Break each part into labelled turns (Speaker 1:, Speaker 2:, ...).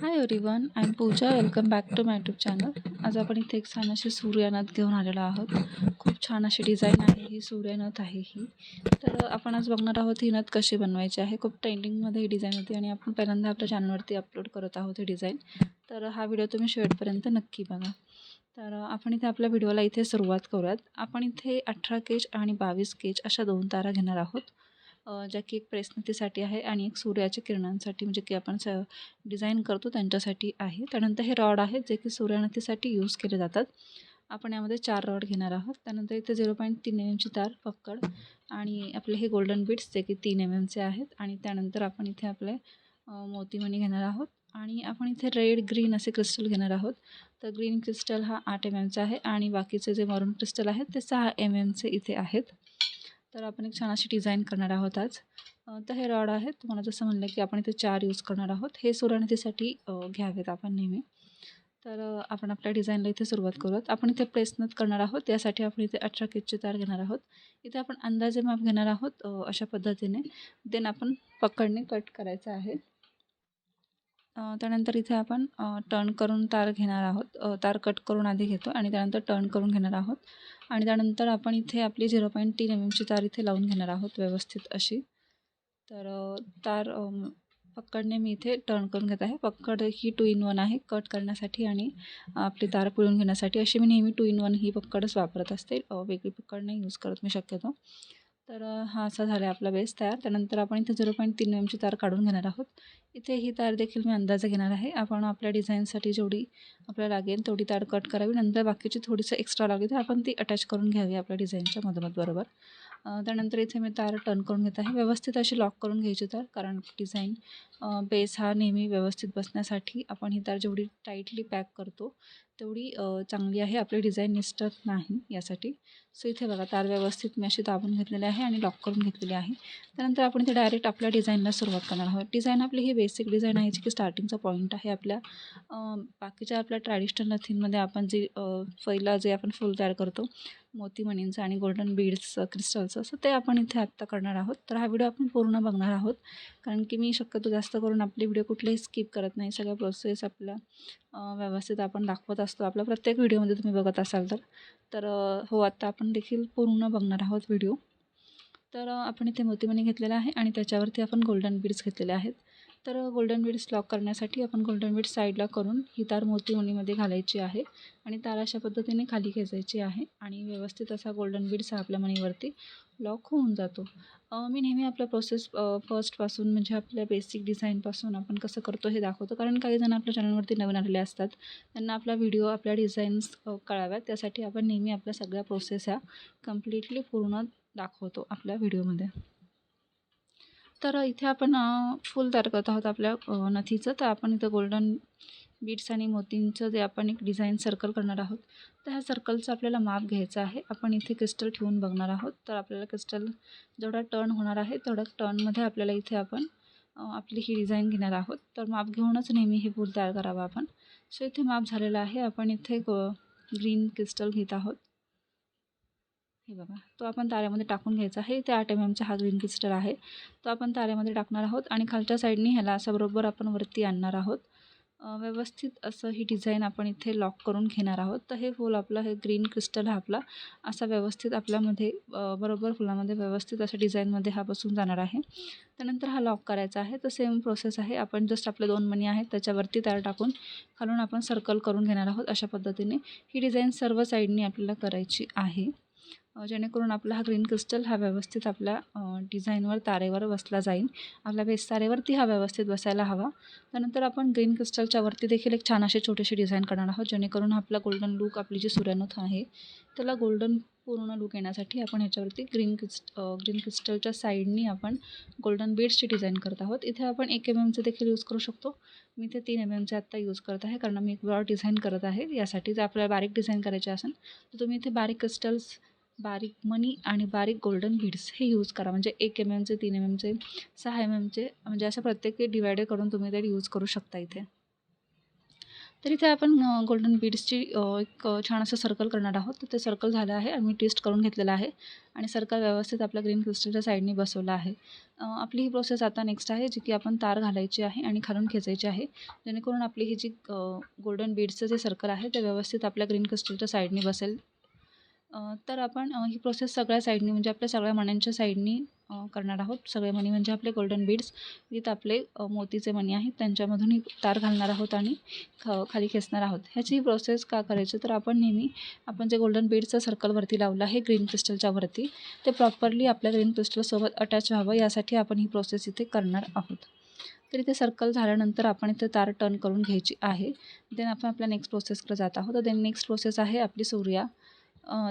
Speaker 1: Hi everyone I am Pooja welcome back to my YouTube channel आज आपण इथे एक छान अशी सूर्यनथ घेऊन आलेलो आहोत. खूप छान अशी डिझाईन आहे ही सूर्यनथ आहे ही. तर आपण आज बघणार आहोत ही नथ कशी बनवायची आहे. खूप ट्रेंडिंगमध्ये ही डिझाईन होती आणि आपण पहिल्यांदा आपल्या चॅनलवरती अपलोड करत आहोत ही डिझाईन तर हा व्हिडिओ तुम्ही शेवटपर्यंत नक्की बघा. तर आपण इथे आपल्या व्हिडिओला इथे सुरुवात करूयात. आपण इथे अठरा केज आणि बावीस केज अशा दोन तारा घेणार आहोत. ज्या की एक प्रेसनतीसाठी आहे आणि एक सूर्याच्या किरणांसाठी म्हणजे की आपण स डिझाईन करतो त्यांच्यासाठी आहे. त्यानंतर हे रॉड आहेत जे की सूर्यनतीसाठी यूज केले जातात. आपण यामध्ये चार रॉड घेणार आहोत. त्यानंतर इथे झिरो पॉईंट तीन एम एमची तार पक्कड आणि आपले हे गोल्डन बीट्स जे की तीन एम एमचे आहेत आणि त्यानंतर आपण इथे आपले मोतीमणी घेणार आहोत आणि आपण इथे रेड ग्रीन असे क्रिस्टल घेणार आहोत. तर ग्रीन क्रिस्टल हा आठ एम एमचा आहे आणि बाकीचे जे मरून क्रिस्टल आहेत ते सहा एम एमचे इथे आहेत. तर आपण एक छान अशी डिझाईन करणार आहोत आज. तर हे रॉड आहेत. तुम्हाला जसं म्हणलं की आपण इथे चार यूज करणार आहोत. हे सुरणतीसाठी घ्यावेत आपण नेहमी. तर आपण आपल्या डिझाईनला इथे सुरुवात करूयात. आपण इथे प्रेसनत करणार आहोत. त्यासाठी आपण इथे अठरा केजचे तार घेणार आहोत. इथे आपण अंदाजे माप घेणार आहोत अशा पद्धतीने. देन आपण पकडणे कट करायचं आहे. त्यानंतर इथे आपण टर्न करून तार घेणार आहोत. तार कट करून आधी घेतो आणि त्यानंतर टर्न करून घेणार आहोत. आणि त्यानंतर आपण इथे आपली झिरो पॉईंट तीन एम एमची तार इथे लावून घेणार आहोत व्यवस्थित अशी. तर तार पक्कडने मी इथे टर्न करून घेत आहे. पकड ही टू इन वन आहे. कट करण्यासाठी आणि आपली तार पिळून घेण्यासाठी अशी मी नेहमी टू इन वन ही पकडच वापरत असते. वेगळी पकड नाही यूज करत मी शक्यतो. तर हा असा झाला आहे आपला बेस तयार. त्यानंतर आपण इथे झिरो पॉईंट तीन एमची तार काढून घेणार आहोत. इथे ही तार देखील मी अंदाजे घेणार आहे. आपण आपल्या डिझाईनसाठी जेवढी आपल्याला लागेल तेवढी तार कट करावी. नंतर बाकीची थोडीसं एक्स्ट्रा लागेल तर आपण ती अटॅच करून घ्यावी आपल्या डिझाईनच्या मधोमध बरोबर. त्यानंतर इथे मी तार टर्न करून घेत आहे. व्यवस्थित अशी लॉक करून घ्यायची तार कारण डिझाईन बेस हा नेहमी व्यवस्थित बसण्यासाठी आपण ही तार जेवढी टाईटली पॅक करतो तेवढी चांगली आहे. आपली डिझाईन निसटत नाही यासाठी. सो इथे बघा तार व्यवस्थित मी अशी दाबून घेतलेली आहे आणि लॉक करून घेतलेली आहे. त्यानंतर आपण इथे डायरेक्ट आपल्या डिझाईनला सुरुवात करणार आहोत. डिझाईन आपली ही बेसिक डिझाईन आहे जी की स्टार्टिंगचा पॉईंट आहे आपल्या बाकीच्या आपल्या ट्रॅडिशनल नथींमध्ये आपण जे पहिला जे आपण फुल तयार करतो मोतीमणींचं आणि गोल्डन बीड्स क्रिस्टलचं असं ते आपण इथे आत्ता करणार आहोत. तर हा व्हिडिओ आपण पूर्ण बघणार आहोत. कारण की मी शक्यतो जास्त करून आपले व्हिडिओ कुठलेही स्किप करत नाही. सगळ्या प्रोसेस आपल्या व्यवस्थित आपण दाखवत असतो. आपला प्रत्येक व्हिडिओमध्ये तुम्ही बघत असाल तर. तर हो आत्ता आपण देखील पूर्ण बघणार आहोत व्हिडिओ. तर आपण इथे मोतीमणी घेतलेला आहे आणि त्याच्यावरती आपण गोल्डन बीड्स घेतलेले आहेत. तर गोल्डन बीड्स लॉक करण्यासाठी आपण गोल्डन बीड्स साईडला करून ही तार मोती मोतीमणीमध्ये घालायची आहे आणि तार अशा पद्धतीने खाली खेचायची आहे आणि व्यवस्थित असा गोल्डन बीड्स हा आपल्या मणीवरती लॉक होऊन जातो. मी नेहमी आपल्या प्रोसेस फर्स्टपासून म्हणजे आपल्या बेसिक डिझाईनपासून आपण कसं करतो हे दाखवतो. कारण काही जण आपल्या चॅनलवरती नवीन आलेले असतात. त्यांना आपला व्हिडिओ आपल्या डिझाईन्स कळाव्यात. त्यासाठी आपण नेहमी आपल्या सगळ्या प्रोसेस ह्या कम्प्लिटली पूर्ण दाखवतो आपल्या व्हिडिओमध्ये तर इथे आपण फूल तयार करत आहोत आपल्या नथीचं. तर आपण इथं गोल्डन बीट्स आणि मोतींचं जे आपण एक डिझाईन सर्कल करणार आहोत तर ह्या सर्कलचं आपल्याला माप घ्यायचं आहे. आपण इथे क्रिस्टल ठेवून बघणार आहोत. तर आपल्याला क्रिस्टल जेवढा टर्न होणार आहे तेवढ्या टर्नमध्ये आपल्याला इथे आपण आपली ही डिझाईन घेणार आहोत. तर माप घेऊनच नेहमी हे फूल तयार करावं आपण. सो इथे माप झालेलं आहे. आपण इथे ग्रीन क्रिस्टल घेत आहोत. हे बघा तो आपण ताऱ्यामध्ये टाकून घ्यायचा आहे. ते आठ एम एमचा हा ग्रीन क्रिस्टल आहे. तो आपण ताऱ्यामध्ये टाकणार आहोत आणि खालच्या साईडनी ह्याला असं बरोबर आपण वरती आणणार आहोत. व्यवस्थित असं ही डिझाईन आपण इथे लॉक करून घेणार आहोत. तर हे फूल आपलं हे ग्रीन क्रिस्टल हा आपला असा व्यवस्थित आपल्यामध्ये बरोबर फुलामध्ये व्यवस्थित अशा डिझाईनमध्ये हा बसून जाणार आहे. त्यानंतर हा लॉक करायचा आहे. तर सेम प्रोसेस आहे. आपण जस्ट आपले दोन मणी आहेत त्याच्यावरती तार टाकून खालून आपण सर्कल करून घेणार आहोत अशा पद्धतीने. ही डिझाईन सर्व साईडनी आपल्याला करायची आहे. जेणेकरून आपला हा ग्रीन क्रिस्टल हा व्यवस्थित आपल्या डिझाईनवर तारेवर बसला जाईल. आपल्या बेस तारेवरती हा व्यवस्थित बसायला हवा. त्यानंतर आपण ग्रीन क्रिस्टलच्या वरती देखील एक छान अशी छोटीशी डिझाईन करणार आहोत जेणेकरून आपला गोल्डन लूक आपली जी सूर्यनथ आहे त्याला गोल्डन पूर्ण लूक येण्यासाठी आपण ह्याच्यावरती ग्रीन क्रिस्ट ग्रीन क्रिस्टलच्या साईडनी आपण गोल्डन बीड्सची डिझाईन करत आहोत. इथे आपण एक एम एमचं देखील यूज करू शकतो. मी इथे तीन एम एमचे आत्ता यूज करत आहे कारण मी एक ब्रॉड डिझाईन करत आहे. यासाठी जर आपल्याला बारीक डिझाईन करायचे असेल तर तुम्ही इथे बारीक क्रिस्टल्स बारीक मनी आणि बारीक गोल्डन बीड्स हे यूज करा. म्हणजे एक एम एमचे तीन एम एमचे सहा एम एमचे म्हणजे असं प्रत्येक डिवायडेड करून तुम्ही ते यूज करू शकता इथे. तर इथे आपण गोल्डन बीड्सची एक छान असं सर्कल करणार आहोत. तर ते सर्कल झालं आहे. आणि मी ट्विस्ट करून घेतलेलं आहे. आणि सर्कल व्यवस्थित आपल्या ग्रीन क्रिस्टलच्या साईडने बसवलं आहे. आपली ही प्रोसेस आता नेक्स्ट आहे जी की आपण तार घालायची आहे आणि खालून खेचायची आहे. जेणेकरून आपली ही जी गोल्डन बीड्सचं जे सर्कल आहे ते व्यवस्थित आपल्या ग्रीन क्रिस्टलच्या साईडने बसेल. तर आपण ही प्रोसेस सगळ्या साईडनी म्हणजे आपल्या सगळ्या मण्यांच्या साईडनी करणार आहोत. सगळे मणी म्हणजे आपले गोल्डन बीड्स विथ आपले मोतीचे मणी आहेत. त्यांच्यामधून ही तार घालणार आहोत आणि ख खाली खेचणार आहोत. ह्याची ही प्रोसेस का करायची? तर आपण नेहमी आपण जे गोल्डन बीड्सचं सर्कलवरती लावलं आहे ग्रीन क्रिस्टलच्या वरती ते प्रॉपरली आपल्या ग्रीन क्रिस्टलसोबत अटॅच व्हावं. यासाठी आपण ही प्रोसेस इथे करणार आहोत. तर इथे सर्कल झाल्यानंतर आपण इथे तार टर्न करून घ्यायची आहे. देन आपण आपल्या नेक्स्ट प्रोसेसकडे जात आहोत. तर देन नेक्स्ट प्रोसेस आहे आपली सूर्या.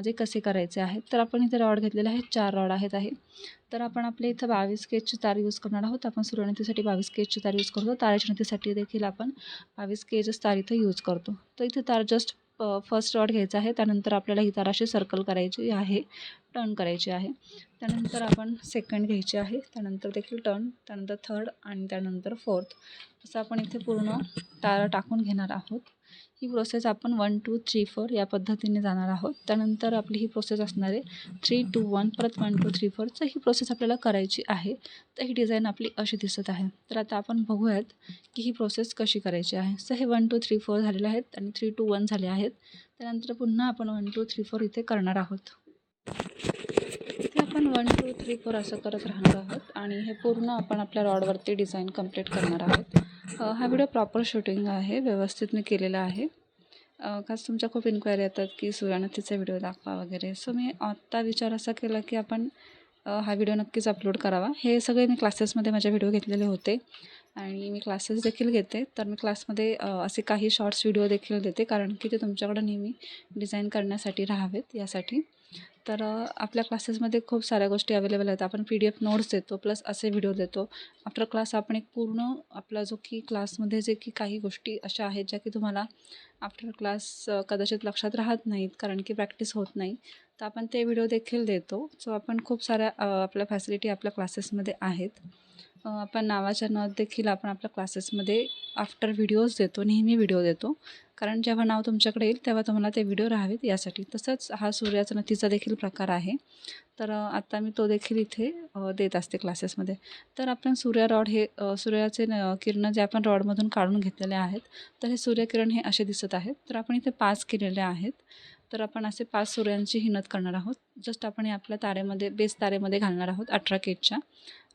Speaker 1: जे कसे करायचे आहेत तर आपण इथे रॉड घेतलेले आहेत चार रॉड आहेत आहे. तर आपण आपल्या इथं बावीस केजची तार यूज करणार आहोत. आपण सूर्यनतीसाठी बावीस केजची तार यूज करतो. ताराच्या नतीसाठी देखील आपण बावीस केजच तार इथं यूज करतो. तर इथे तार जस्ट फर्स्ट रॉड घ्यायचा आहे. त्यानंतर आपल्याला ही तार अशी सर्कल करायची आहे टर्न करायची आहे. त्यानंतर आपण सेकंड घ्यायची आहे. त्यानंतर देखील टर्न त्यानंतर थर्ड आणि त्यानंतर फोर्थ असं आपण इथे पूर्ण तार टाकून घेणार आहोत. ही प्रोसेस आपण वन टू थ्री फोर या पद्धतीने जाणार आहोत. त्यानंतर आपली ही प्रोसेस असणार आहे थ्री टू वन परत वन टू थ्री फोर तर ही प्रोसेस आपल्याला करायची आहे. तर ही डिझाईन आपली अशी दिसत आहे. तर आता आपण बघूयात की ही प्रोसेस कशी करायची आहे. सो हे वन टू थ्री फोर झालेले आहेत आणि थ्री टू वन झाले आहेत. त्यानंतर पुन्हा आपण वन टू थ्री फोर इथे करणार आहोत. इथे आपण वन टू थ्री फोर असं करत राहणार आहोत आणि हे पूर्ण आपण आपल्या रॉडवरती डिझाईन कंप्लीट करणार आहोत. हा व्हिडिओ प्रॉपर शूटिंग आहे व्यवस्थित मी केलेला आहे. खास तुमच्या खूप इन्क्वायरी येतात की सूर्यानतीचा व्हिडिओ दाखवा वगैरे. सो मी आत्ता विचार असा केला की आपण हा व्हिडिओ नक्कीच अपलोड करावा. हे सगळे मी क्लासेसमध्ये माझे व्हिडिओ घेतलेले होते. आणि मी क्लासेस देखील घेते. तर मी क्लासमध्ये असे काही शॉर्ट्स व्हिडिओ देखील देते. कारण की ते तुमच्याकडं नेहमी डिझाईन करण्यासाठी राहावेत यासाठी. तर आपल्या क्लासेसमध्ये खूप साऱ्या गोष्टी अवेलेबल आहेत. आपण पी डी एफ नोट्स देतो प्लस असे व्हिडिओ देतो. आफ्टर क्लास आपण एक पूर्ण आपला जो की क्लासमध्ये जे की काही गोष्टी अशा आहेत ज्या की तुम्हाला आफ्टर क्लास कदाचित लक्षात राहत नाहीत कारण की प्रॅक्टिस होत नाही तर आपण ते व्हिडिओ देखील देतो. सो आपण खूप साऱ्या आपल्या फॅसिलिटी आपल्या क्लासेसमध्ये आहेत. आपण नावाच्या नथ देखील आपण आपल्या क्लासेसमध्ये आफ्टर व्हिडिओज देतो नेहमी व्हिडिओ देतो. कारण जेव्हा नाव तुमच्याकडे येईल तेव्हा तुम्हाला ते व्हिडिओ राहावेत यासाठी. तसंच हा सूर्याचा नथीचा देखील प्रकार आहे. तर आता मी तो देखील इथे देत असते क्लासेसमध्ये. तर आपण सूर्य रॉड हे सूर्याचे न जे आपण रॉडमधून काढून घेतलेले आहेत तर हे सूर्यकिरण हे असे दिसत आहेत. तर आपण इथे पाच केलेले आहेत. तर आपण असे पाच सूर्यांची हिनत करणार आहोत. जस्ट आपण हे आपल्या तारेमध्ये बेस तारेमध्ये घालणार आहोत अठरा केजच्या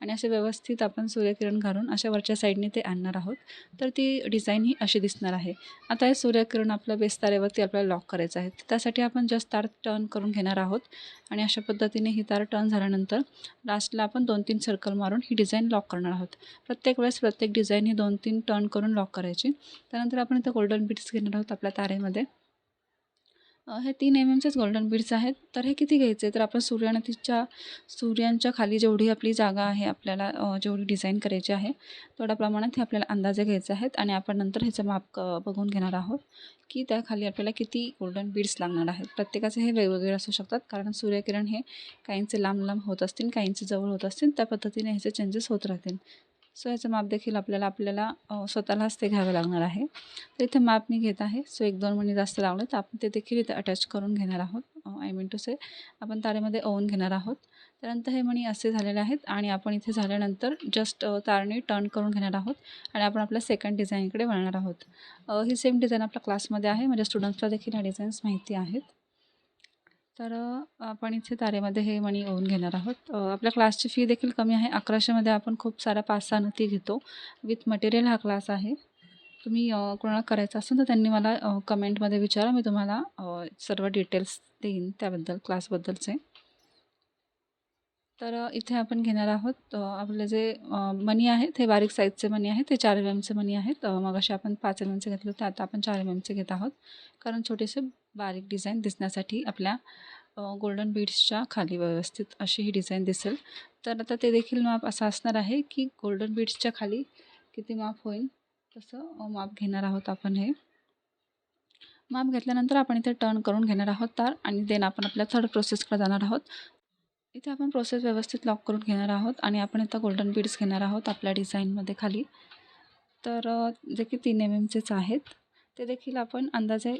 Speaker 1: आणि असे व्यवस्थित आपण सूर्यकिरण घालून अशा वरच्या साईडने ते आणणार आहोत. तर ती डिझाईन ही अशी दिसणार आहे. आता हे सूर्यकिरण आपल्या बेस तारेवरती आपल्याला लॉक करायचं आहे. त्यासाठी आपण जस्ट तार टर्न करून घेणार आहोत. आणि अशा पद्धतीने ही तार टर्न झाल्यानंतर लास्टला आपण दोन तीन सर्कल मारून ही डिझाईन लॉक करणार आहोत. प्रत्येक वेळेस प्रत्येक डिझाईन ही दोन तीन टर्न करून लॉक करायची. त्यानंतर आपण इथं गोल्डन बीट्स घेणार आहोत आपल्या तारेमध्ये. हे तीन एम एमचेच गोल्डन बीड्स आहेत. तर हे किती घ्यायचे? तर आपण सूर्यनथीच्या सूर्यांच्या खाली जेवढी आपली जागा आहे आपल्याला जेवढी डिझाईन करायची आहे तेवढ्या प्रमाणात हे आपल्याला अंदाजे घ्यायचे आहेत. आणि आपण नंतर ह्याचं माप बघून घेणार आहोत की त्याखाली आपल्याला किती गोल्डन बीड्स लागणार आहेत. प्रत्येकाचे हे वेगवेगळे असू शकतात कारण सूर्यकिरण हे काहींचे लांब लांब होत असतील काहींचे जवळ होत असतील त्या पद्धतीने ह्याचे चेंजेस होत राहतील. सो याचं माप देखील आपल्याला आपल्याला स्वतःलाच ते घ्यावं लागणार आहे. तर इथे माप मी घेत आहे. सो एक दोन महिने जास्त लावलं तर आपण ते देखील इथे अटॅच करून घेणार आहोत. आय मीन टू से आपण तारेमध्ये ओवून घेणार आहोत. त्यानंतर हे मणी असे झालेले आहेत आणि आपण इथे झाल्यानंतर जस्ट तारणी टर्न करून घेणार आहोत आणि आपण आपल्या सेकंड डिझाईनकडे वळणार आहोत. ही सेम डिझाईन आपल्या क्लासमध्ये आहे. म्हणजे स्टुडंट्सला देखील ह्या डिझाईन्स माहिती आहेत. तर आपण इथे तारेमध्ये हे मणी ओवून घेणार आहोत. आपल्या क्लासची फी देखील कमी आहे. अकराशेमध्ये आपण खूप सारा पाच सहा नती घेतो. विथ मटेरियल हा क्लास आहे. तुम्ही कोणाला करायचं असेल तर त्यांनी मला कमेंटमध्ये विचारा. मी तुम्हाला सर्व डिटेल्स देईन त्याबद्दल क्लासबद्दलचे. तर इथे आपण घेणार आहोत आपले जे मनी आहेत हे बारीक साईजचे मनी आहेत. ते चार एम एमचे मनी आहेत. मग असे आपण पाच एम एमचे घेतले होते. आता आपण चार एम एमचे घेत आहोत. कारण छोटेसे बारीक डिझाईन दिसण्यासाठी आपल्या गोल्डन बीड्सच्या खाली व्यवस्थित अशी ही डिझाईन दिसेल. तर आता ते देखील माप असं असणार आहे की गोल्डन बीड्सच्या खाली किती माप होईल तसं माप घेणार आहोत आपण हे. माप घेतल्यानंतर आपण इथे टर्न करून घेणार आहोत तार आणि देन आपण आपल्या थर्ड प्रोसेसकडे जाणार आहोत. इथे आपण प्रोसेस व्यवस्थित लॉक करून घेणार आहोत आणि आपण इथं गोल्डन बीड्स घेणार आहोत आपल्या डिझाईनमध्ये खाली. तर जे की तीन एम एमचेच आहेत ते देखील आपण अंदाजे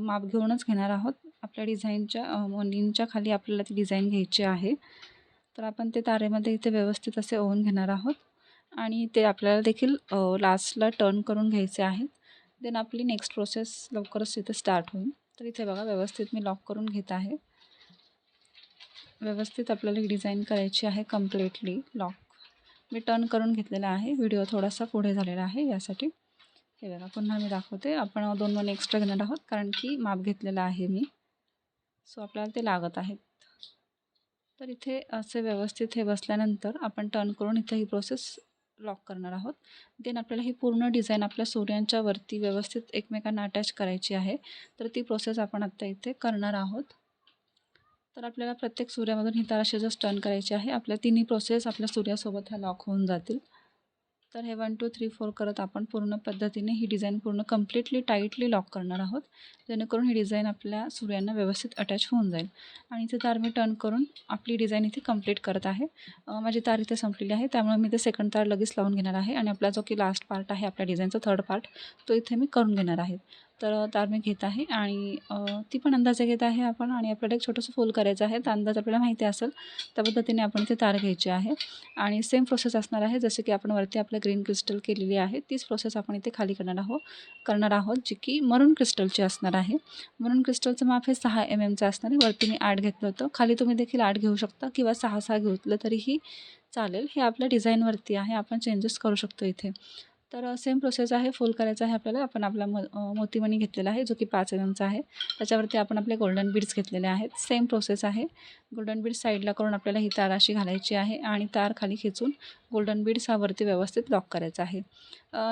Speaker 1: माप घेऊनच घेणार आहोत. आपल्या डिझाईनच्या मणींच्या खाली आपल्याला ती डिझाईन घ्यायची आहे. तर आपण ते तारेमध्ये इथे व्यवस्थित असे ओवून घेणार आहोत. आणि ते आपल्याला देखील लास्टला टर्न करून घ्यायचे आहेत देन आपली नेक्स्ट प्रोसेस लवकरच इथे स्टार्ट होईल. तर इथे बघा व्यवस्थित मी लॉक करून घेत आहे. व्यवस्थित आपल्याला ही डिझाईन करायची आहे कम्प्लिटली लॉक मी टर्न करून घेतलेला आहे. व्हिडिओ थोडासा पुढे झालेला आहे यासाठी. हे बघा पुन्हा मी दाखवते. आपण दोन दोन एक्स्ट्रा घेणार आहोत कारण की माप घेतलेलं आहे मी. सो आपल्याला ते लागत आहेत. तर इथे असे व्यवस्थित हे बसल्यानंतर आपण टर्न करून इथे ही प्रोसेस लॉक करणार आहोत. देन आपल्याला ही पूर्ण डिझाईन आपल्या सूर्यांच्या वरती व्यवस्थित एकमेकांना अटॅच करायची आहे. तर ती प्रोसेस आपण आत्ता इथे करणार आहोत. तर आपल्याला प्रत्येक सूर्यामधून ही ताराशी जस्ट टर्न करायची आहे आपल्या तिन्ही प्रोसेस आपल्या सूर्यासोबत ह्या लॉक होऊन जातील. तर हे वन टू थ्री फोर करत आपण पूर्ण पद्धतीने ही डिझाईन पूर्ण कम्प्लिटली टाईटली लॉक करणार आहोत. जेणेकरून ही डिझाईन आपल्या सूर्यांना व्यवस्थित अटॅच होऊन जाईल. आणि इथे तार मी टर्न करून आपली डिझाईन इथे कंप्लीट करत आहे. माझी तार इथे संपलेली आहे. त्यामुळे मी ते सेकंड तार लगेच लावून घेणार आहे. आणि आपला जो की लास्ट पार्ट आहे आपल्या डिझाईनचा थर्ड पार्ट तो इथे मी करून घेणार आहे. तर तार मी घेत आहे आणि ती पण अंदाजे घेत आहे आपण आणि आपल्याला एक छोटंसं फोल करायचं आहे. तर अंदाज आपल्याला माहिती असेल त्या पद्धतीने आपण इथे तार घ्यायची आहे आणि सेम प्रोसेस असणार आहे. जसे की आपण वरती आपलं ग्रीन क्रिस्टल केलेली आहे तीच प्रोसेस आपण इथे खाली करणार आहोत करणार आहोत जी की मरून क्रिस्टलची असणार आहे. मरून क्रिस्टलचं माप हे सहा mm एम एमचं असणार आहे. वरती मी आठ घेतलं होतं. खाली तुम्ही देखील आठ घेऊ शकता किंवा सहा सहा घेतलं तरीही चालेल. हे आपल्या डिझाईनवरती आहे. आपण चेंजेस करू शकतो इथे. तर सेम प्रोसेस आहे. फुल करायचा आहे आपल्याला. आपण आपला म मोतीमणी घेतलेला आहे जो की पाच एम एमचा आहे. त्याच्यावरती आपण आपले गोल्डन बीड्स घेतलेले आहेत. सेम प्रोसेस आहे. गोल्डन बीड्स साईडला करून आपल्याला ही तार अशी घालायची आहे आणि तार खाली खेचून गोल्डन बीड्स हा वरती व्यवस्थित लॉक करायचा आहे.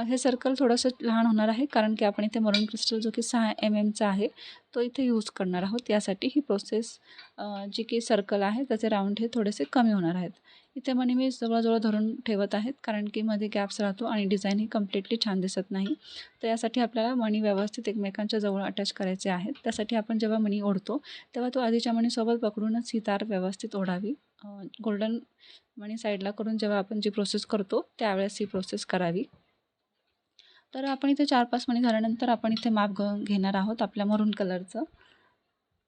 Speaker 1: हे सर्कल थोडंसं लहान होणार आहे कारण की आपण इथे मरून क्रिस्टल जो की सहा एम एमचा आहे तो इथे यूज करणार आहोत. यासाठी ही प्रोसेस जी की सर्कल आहे त्याचे राऊंड हे थोडेसे कमी होणार आहेत. इथे मनी मी जवळजवळ धरून ठेवत आहेत कारण की मध्ये गॅप्स राहतो आणि डिझाईन ही कम्प्लिटली छान दिसत नाही. तर यासाठी आपल्याला मणी व्यवस्थित एकमेकांच्या जवळ अटॅच करायचे आहेत. त्यासाठी आपण जेव्हा मणी ओढतो तेव्हा तो आधीच्या मणीसोबत पकडूनच ही तार व्यवस्थित ओढावी. गोल्डन मणी साईडला करून जेव्हा आपण जी प्रोसेस करतो त्यावेळेस ही प्रोसेस करावी. तर आपण इथे चार पाच मणी झाल्यानंतर आपण इथे माप घेणार आहोत आपल्या मरून कलरचं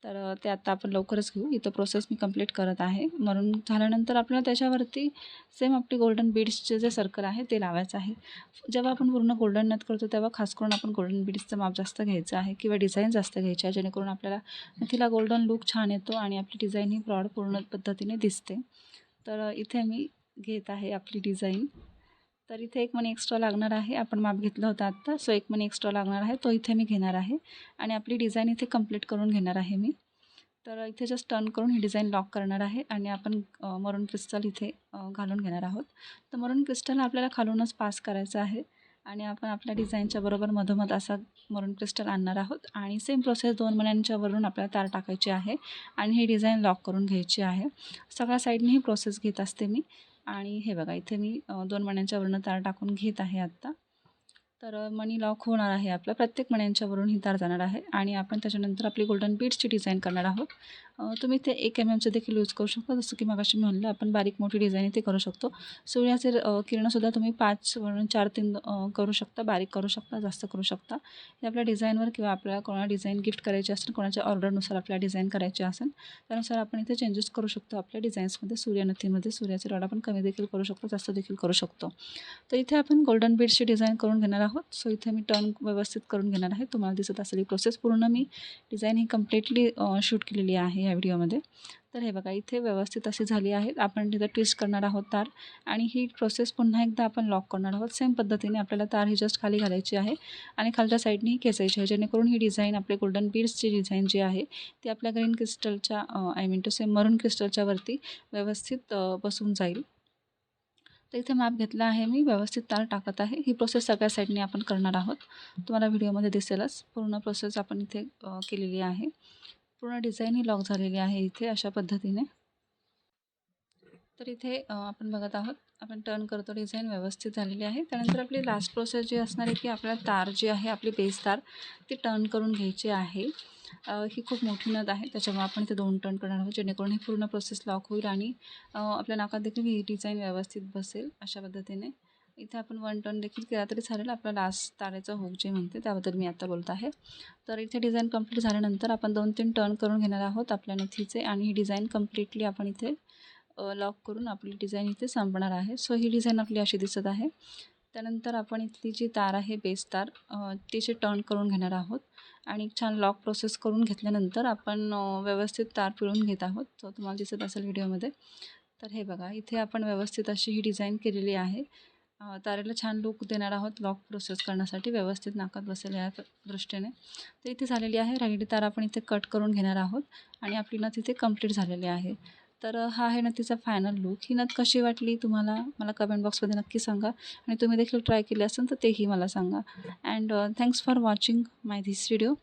Speaker 1: तर ते आता आपण लवकरच घेऊ. इथं प्रोसेस मी कंप्लीट करत आहे. मरून झाल्यानंतर आपल्याला त्याच्यावरती सेम आपली गोल्डन बीड्सचे जे सर्कल आहे ते लावायचं आहे. जेव्हा आपण पूर्ण गोल्डन नथ करतो तेव्हा खास करून आपण गोल्डन बीड्सचं माप जास्त घ्यायचं आहे किंवा डिझाईन जास्त घ्यायची आहे जेणेकरून आपल्याला नथीला गोल्डन लुक छान येतो आणि आपली डिझाईन ही प्रॉड पूर्ण पद्धतीने दिसते. तर इथे मी घेत आहे आपली डिझाईन तर इथे एक मनी एक्स्ट्रा लागणार आहे. आपण माप घेतलं होतं आत्ता. सो एक मनी एक्स्ट्रा लागणार आहे. तो इथे मी घेणार आहे. आणि आपली डिझाईन इथे कंप्लीट करून घेणार आहे मी. तर इथे जस्ट टर्न करून ही डिझाईन लॉक करणार आहे. आणि आपण मरून क्रिस्टल इथे घालून घेणार आहोत. तर मरून क्रिस्टल आपल्याला खालूनच पास करायचं आहे. आणि आपण आपल्या डिझाईनच्या बरोबर मधोमध असा मरून क्रिस्टल आणणार आहोत. आणि सेम प्रोसेस दोन महिन्यांच्यावरून आपल्याला तार टाकायची आहे. आणि ही डिझाईन लॉक करून घ्यायची आहे. सगळ्या साईडने ही प्रोसेस घेत असते मी. आणि हे बघा इथे मी दोन मण्यांच्या वरून तार टाकून घेत आहे आत्ता. तर मनी लॉक होणार आहे आपलं. प्रत्येक मण्यांच्यावरून ही तार जाणार आहे आणि आपण त्याच्यानंतर आपली गोल्डन बीड्सची डिझाईन करणार आहोत. तुम्ही ते एक एम एमचं देखील यूज करू शकता. जसं की मगाशी मी म्हणलं आपण बारीक मोठी डिझाईन ते करू शकतो. सूर्याचे किरणंसुद्धा तुम्ही पाच वरून चार तीन करू शकता बारीक करू शकता जास्त करू शकता. हे आपल्या डिझाईनवर किंवा आपल्याला कोणाला डिझाईन गिफ्ट करायची असेल कोणाच्या ऑर्डरनुसार आपल्याला डिझाईन करायची असेल त्यानुसार आपण इथे चेंजेस करू शकतो आपल्या डिझाईन्समध्ये सूर्यनथीमध्ये सूर्याचे रॉड आपण कमी देखील करू शकतो जास्त देखील करू शकतो. तर इथे आपण गोल्डन बीड्सची डिझाईन करून घेणार आहोत. सो इथे मी टर्न व्यवस्थित करून घेणार आहे. तुम्हाला दिसत असेल ही प्रोसेस पूर्ण मी डिझाईन ही कम्प्लिटली शूट केलेली आहे. ह्या व्हिडिओमध्ये. तर हे बघा इथे व्यवस्थित अशी झाली आहेत आपण तिथं ट्विस्ट करणार आहोत तार आणि ही प्रोसेस पुन्हा एकदा आपण लॉक करणार आहोत. सेम पद्धतीने आपल्याला तार ही जस्ट खाली घालायची आहे आणि खालच्या साईडने ही खेचायची आहे. जेणेकरून ही डिझाईन आपले गोल्डन बीड्सची डिझाईन जी आहे ती आपल्या green क्रिस्टलच्या I mean to same maroon क्रिस्टलच्या वरती व्यवस्थित बसून जाईल. तर इथे माप घेतला आहे मी. व्यवस्थित तार टाकत आहे. ही प्रोसेस सगळ्या साईडने आपण करणार आहोत. तुम्हाला व्हिडिओमध्ये दिसेलच. पूर्ण प्रोसेस आपण इथे केलेली आहे. पूर्ण डिझाईन ही लॉक झालेली आहे इथे अशा पद्धतीने. तर इथे आपण बघत आहोत आपण टर्न करतो डिझाईन व्यवस्थित झालेली आहे. त्यानंतर आपली लास्ट प्रोसेस जी असणार आहे की आपल्याला तार जी आहे आपली बेस तार ती टर्न करून घ्यायची आहे. ही खूप मोठी नद आहे त्याच्यामुळे आपण इथे दोन टर्न करणार आहोत जेणेकरून ही पूर्ण प्रोसेस लॉक होईल आणि आपल्या नाकात देखील ही डिझाईन व्यवस्थित बसेल अशा पद्धतीने. इथे आपण वन टर्न देखील केला तरी चालेल. आपला लास्ट तारेचा हुक जे म्हणते त्याबद्दल मी आता बोलत आहे. तर इथे डिझाईन कंप्लीट झाल्यानंतर आपण दोन तीन टर्न करून घेणार आहोत आपल्या नथीचे आणि ही डिझाईन कम्प्लिटली आपण इथे लॉक करून आपली डिझाईन इथे संपणार आहे. सो ही डिझाईन आपली अशी दिसत आहे. त्यानंतर आपण इथली जी तार आहे बेस तार तिचे टर्न करून घेणार आहोत. आणि छान लॉक प्रोसेस करून घेतल्यानंतर आपण व्यवस्थित तार पिळून घेत आहोत. तो तुम्हाला दिसत असेल व्हिडिओमध्ये तर हे बघा इथे आपण व्यवस्थित अशी ही डिझाईन केलेली आहे. तारेला छान लुक देणार आहोत. लॉक प्रोसेस करण्यासाठी व्यवस्थित नाकात बसेल या दृष्टीने. तर इथे झालेली आहे. राहिली तार आपण इथे कट करून घेणार आहोत. आणि आपली नथ इथे कंप्लीट झालेली आहे. तर हा आहे नथीचा फायनल लुक ही नथ कशी वाटली तुम्हाला? मला कमेंट बॉक्समध्ये नक्की सांगा. आणि तुम्ही देखील ट्राय केली असेल तर तेही मला सांगा. And thanks for watching my this video